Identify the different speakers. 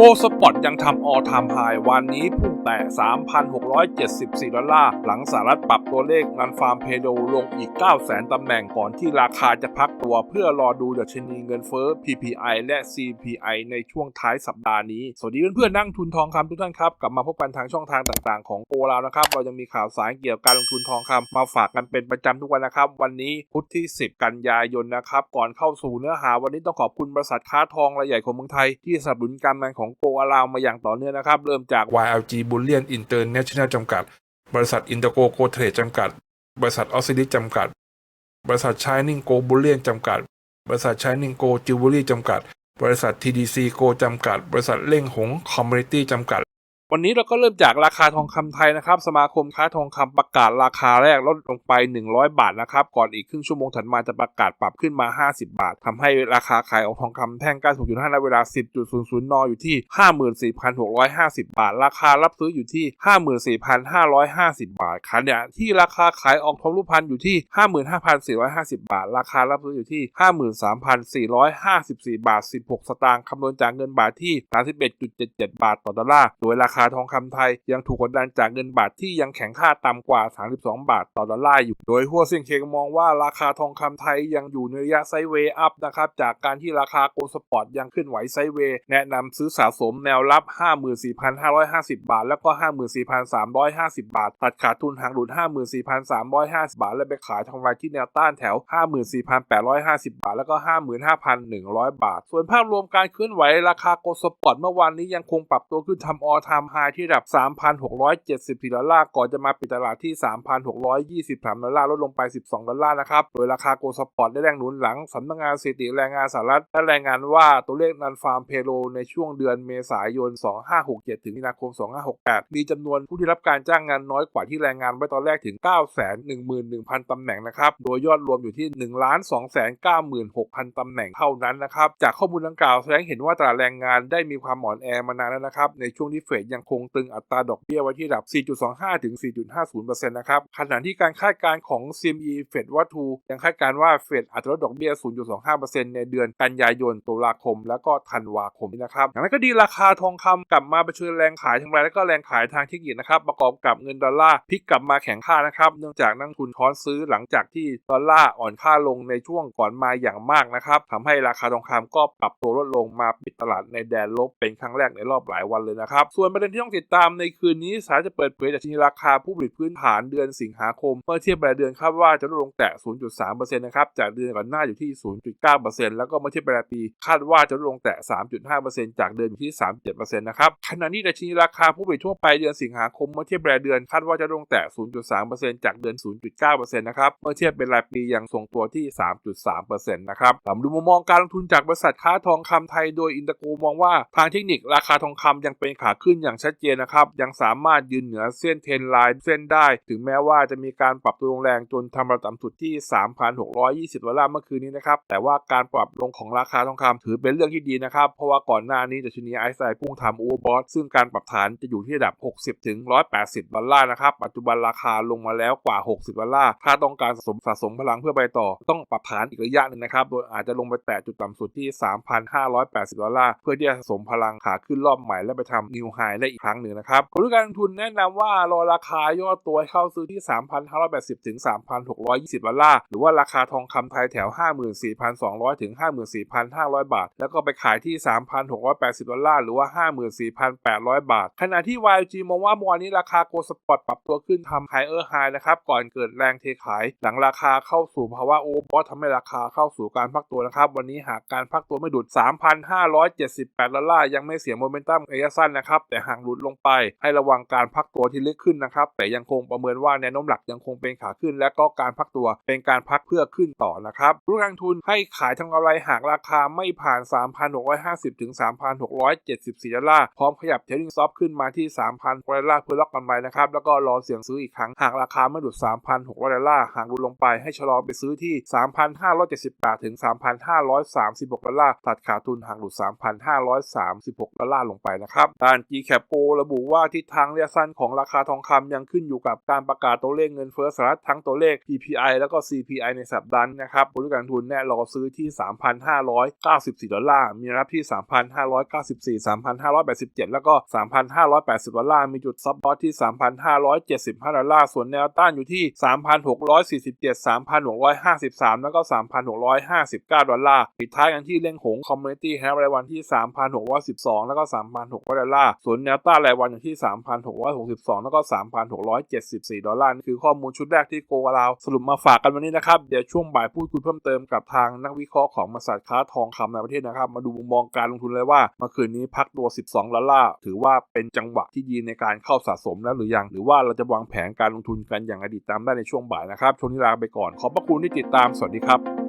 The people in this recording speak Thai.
Speaker 1: โกสปอร์ตยังทำออทามไฮวันนี้พุ่งแต่ 3,674 ดอลลาร์ หลังสหรัฐปรับตัวเลขนันฟาร์มเพโดลงอีก 900,000ตำแหน่งก่อนที่ราคาจะพักตัวเพื่อรอดูดัชนีเงินเฟ้อ PPI และ CPI ในช่วงท้ายสัปดาห์นี้ สวัสดีเพื่อนๆนั่งทุนทองคำทุกท่านครับ กลับมาพบกันทางช่องทางต่างๆของโกลาวนะครับ เรายังมีข่าวสารเกี่ยวกับการลงทุนทองคำมาฝากกันเป็นประจำทุกวันนะครับ วันนี้พุธที่ 10 กันยายนนะครับ ก่อนเข้าสู่เนื้อหาวันนี้ต้องขอบคุณบริษัทค้าทองรายใหญ่ของเมืองไทยที่สนับสนุนการงานของโกลาวมาอย่างต่อเนื่องนะครับ เริ่มจาก YLG Bullion International จำกัด บริษัท Intergo Go Trade จำกัด บริษัทออสซิลิจำกัด บริษัท Shining Go Bullion จำกัด บริษัท Shining Go Jewelry จำกัด บริษัท TDC Go จำกัด บริษัทเล่งหง Community จำกัด วันนี้เราก็เริ่มจากราคาทองคำไทยนะครับ สมาคมค้าทองคำประกาศราคาแรกลดลงไป 100 บาทนะครับ ก่อนอีกครึ่งชั่วโมงถัดมาจะประกาศปรับขึ้นมา 50 บาททำให้ราคาขายออกทองคำแท่ง 96.5 ณ เวลา 10.00 น อยู่ที่ 54,650 บาท ราคารับซื้ออยู่ที่ 54,550 บาทขณะที่ราคาขายออกทองรูปพรรณอยู่ที่ 55,450 บาท ราคารับซื้ออยู่ที่ 53,454 บาท 16 สตางค์คำนวณจากเงินบาทที่ 31.77 บาทต่อดอลลาร์โดยราคาาทองคำไทยยังถูกกดดันจากเงินบาทที่ยังแข็งค่าต่ำกว่า 32 บาทต่อดอลลาร์อยู่ โดยหัวเซียงเคงมองว่าราคาทองคำไทยยังอยู่ในระยะไซเวอัพนะครับจากการที่ราคาโกลสปอร์ตยังขึ้นไหวไซเวแนะนำซื้อสะสมแนวรับ 54,550 บาท แล้วก็ 54,350 บาท ตัดขาดทุนหางหลุด 54,350 บาท และไปขายทองรายที่แนวต้านแถว 54,850 บาท แล้วก็ 55,100 บาท ส่วนภาพรวมการเคลื่อนไหวราคาโกลสปอร์ตเมื่อวานนี้ยังคงปรับตัวขึ้นทำออทามไฮที่ระดับ 3,674ดอลลาร์ก่อนจะมาปิดตลาดที่ 3,623 ดอลลาร์ลดลงไป 12 ดอลลาร์นะครับ โดยราคาโกลด์สปอร์ตได้แรงหนุนหลังสำนักงานสถิติแรงงานสหรัฐได้รายงานว่าตัวเลขนันฟาร์มเพโลในช่วงเดือนเมษายน 2567 ถึงมีนาคม 2568 มีจำนวนผู้ที่รับการจ้างงานน้อยกว่าที่แรายงานไว้ตอนแรกถึง 911,000 ตำแหน่งนะครับ โดยยอดรวมอยู่ที่ 1,296,000 ตำแหน่งเท่านั้นนะครับ จากข้อมูลดังกล่าวแสดงเห็นว่าตลาดแรงงานได้มีความอ่อนแอมานานแล้วนะครับ ในช่วงที่เฟดยังคงตึงอัตราดอกเบี้ยไว้ที่ระดับ 4.25 ถึง 4.50%นะครับ ขณะที่การคาดการณ์ของ CME เฟดวัตถุยังคาดการณ์ว่าเฟดอาจจะลดดอกเบี้ย 0.25%ในเดือนกันยายน ตุลาคม แล้วก็ธันวาคมนะครับอย่างไรก็ดีราคาทองคำกลับมาเผชิญแรงขายทางรายและก็แรงขายทางเทคนิคนะครับ ประกอบกับเงินดอลลาร์พลิกกลับมาแข็งค่านะครับ เนื่องจากนักทุนช้อนซื้อหลังจากที่ดอลลาร์อ่อนค่าลงในช่วงก่อนมาอย่างมากนะครับทำให้ราคาทองคำก็ปรับตัวลดลงมาปิดตลาดในแดนลบเป็นครั้งแรกในรอบหลายวันเลยนะครับ ส่วนประเด็นที่ต้องติดตามในคืนนี้สารจะเปิดเผยดัชนีราคาผู้ผลิตพื้นฐานเดือนสิงหาคม เมื่อเทียบรายเดือนคาดว่าจะลดลงแต่ 0.3%นะครับ จากเดือนก่อนหน้าอยู่ที่ 0.9%แล้วก็เมื่อเทียบรายปีคาดว่าจะลดลงแต่ 3.5%จากเดือนอยู่ที่ 3.7%นะครับ ขณะที่ดัชนีราคาผู้ผลิตทั่วไปเดือนสิงหาคม เมื่อเทียบรายเดือนคาดว่าจะลดลงแต่ 0.3%จากเดือน 0.9%นะครับ เมื่อเทียบเป็นรายปียังทรงตัวที่ 3.3%นะครับสำหรับมุมมองการลงทุนจากบริษัทค้าทองคำไทย โดยอินเตอร์โกมองว่าทางเทคนิคราคาทองคำยังเป็นขาขึ้นอย่างชัดเจนนะครับ ยังสามารถยืนเหนือเส้นเทรนไลน์เส้นได้ ถึงแม้ว่าจะมีการปรับตัวลงแรงจนทำระดับต่ำสุดที่ 3,620ดอลลาร์เมื่อคืนนี้นะครับ แต่ว่าการปรับลงของราคาทองคำถือเป็นเรื่องที่ดีนะครับ เพราะว่าก่อนหน้านี้ดัชนีไอซ์ไซพุ่งทำโอเวอร์บอทซึ่งการปรับฐานจะอยู่ที่ระดับ 60ถึง180ดอลลาร์นะครับ ปัจจุบันราคาลงมาแล้วกว่า 60ดอลลาร์ถ้าต้องการสะสมสะสมพลังเพื่อไปต่อ ต้องปรับฐานอีกระยะหนึ่งนะครับ โดยอาจจะลงไปแตะจุดต่ำสุดที่ 3,580ดอลลาร์เพื่อที่จะสะสมพลังขาขึ้นรอบใหม่และไปทำนิวไฮได้อีกครั้งหนึ่งนะครับกลยุทธ์การลงทุนแนะนำว่ารอราคาย่อตัวให้เข้าซื้อที่ 3,580 ถึง 3,620ดอลลาร์ หรือว่าราคาทองคำไทยแถว 54,200 ถึง 54,500 บาท แล้วก็ไปขายที่ 3,680 ดอลลาร์ หรือว่า 54,800 บาท ขณะที่ YG มองว่าเมื่อวานนี้ราคาโกลสปอร์ตปรับตัวขึ้นทำไฮเออร์ไฮนะครับ ก่อนเกิดแรงเทขาย หลังราคาเข้าสู่ภาวะโอเวอร์ททำให้ราคาเข้าสู่การพักตัวนะครับ วันนี้หากการพักตัวไม่ดุด 3,578 ดอลลาร์ ยังไม่เสียโมเมนตัมระยะสั้นนะครับ แต่หากหลุดลงไป ให้ระวังการพักตัวที่ลึกขึ้นนะครับ แต่ยังคงประเมินว่าแนวโน้มหลักยังคงเป็นขาขึ้น และก็การพักตัวเป็นการพักเพื่อขึ้นต่อนะครับผู้ลงทุนให้ขายทำกำไรหากราคาไม่ผ่าน 3,650 ถึง 3,674 ดอลลาร์ พร้อมขยับเทรดดิ้งซอฟขึ้นมาที่ 3,000ดอลลาร์เพื่อล็อกกำไรนะครับ แล้วก็รอเสี่ยงซื้ออีกครั้ง หากราคาไม่หลุด 3,600 ดอลลาร์ หากหลุดลงไปให้ชะลอไปซื้อที่ 3,578 ถึง 3,536 ดอลลาร์ ตัดขาดทุนหากหลุด 3,536 ดอลลาร์ลงไปนะครับด้าน G-Cap บโกระบุว่าทิศทางระยะสั้นของราคาทองคำยังขึ้นอยู่กับการประกาศตัวเลขเงินเฟ้อสหรัฐทั้งตัวเลข PPI แล้วก็ CPI ในสัปดาห์นะครับผู้การทุนแน่รอซื้อที่ 3,594 ดอลลาร์ มีรับที่ 3,594 3,587 แล้วก็ 3,580 ดอลลาร์ มีจุดซับบอสที่ 3,575 ดอลลาร์ ส่วนแนวต้านอยู่ที่ 3,647 3,653 แล้วก็ 3,659 ดอลลาร์ ปิดท้ายกันที่เล่งหงคอมมูนิตี้แฮปรายวันที่ 3,612 แล้วก็ 3,600 ดอลลาร์ ส่วนแนวต้านรายวันอยู่ที่ 3,662 แล้วก็ 3,674 ดอลลาร์นี่คือข้อมูลชุดแรกที่โกลาวสรุปมาฝากกันวันนี้นะครับ เดี๋ยวช่วงบ่ายพูดคุยเพิ่มเติมกับทางนักวิเคราะห์ของบริษัทค้าทองคำในประเทศนะครับ มาดูมุมมองการลงทุนเลยว่าเมื่อคืนนี้พักตัว 12 ดอลลาร์ถือว่าเป็นจังหวะที่ดีในการเข้าสะสมแล้วหรือยัง หรือว่าเราจะวางแผนการลงทุนกันอย่างอดีตตามได้ในช่วงบ่ายนะครับช่วงนี้ลาไปก่อนขอบพระคุณที่ติดตามสวัสดีครับ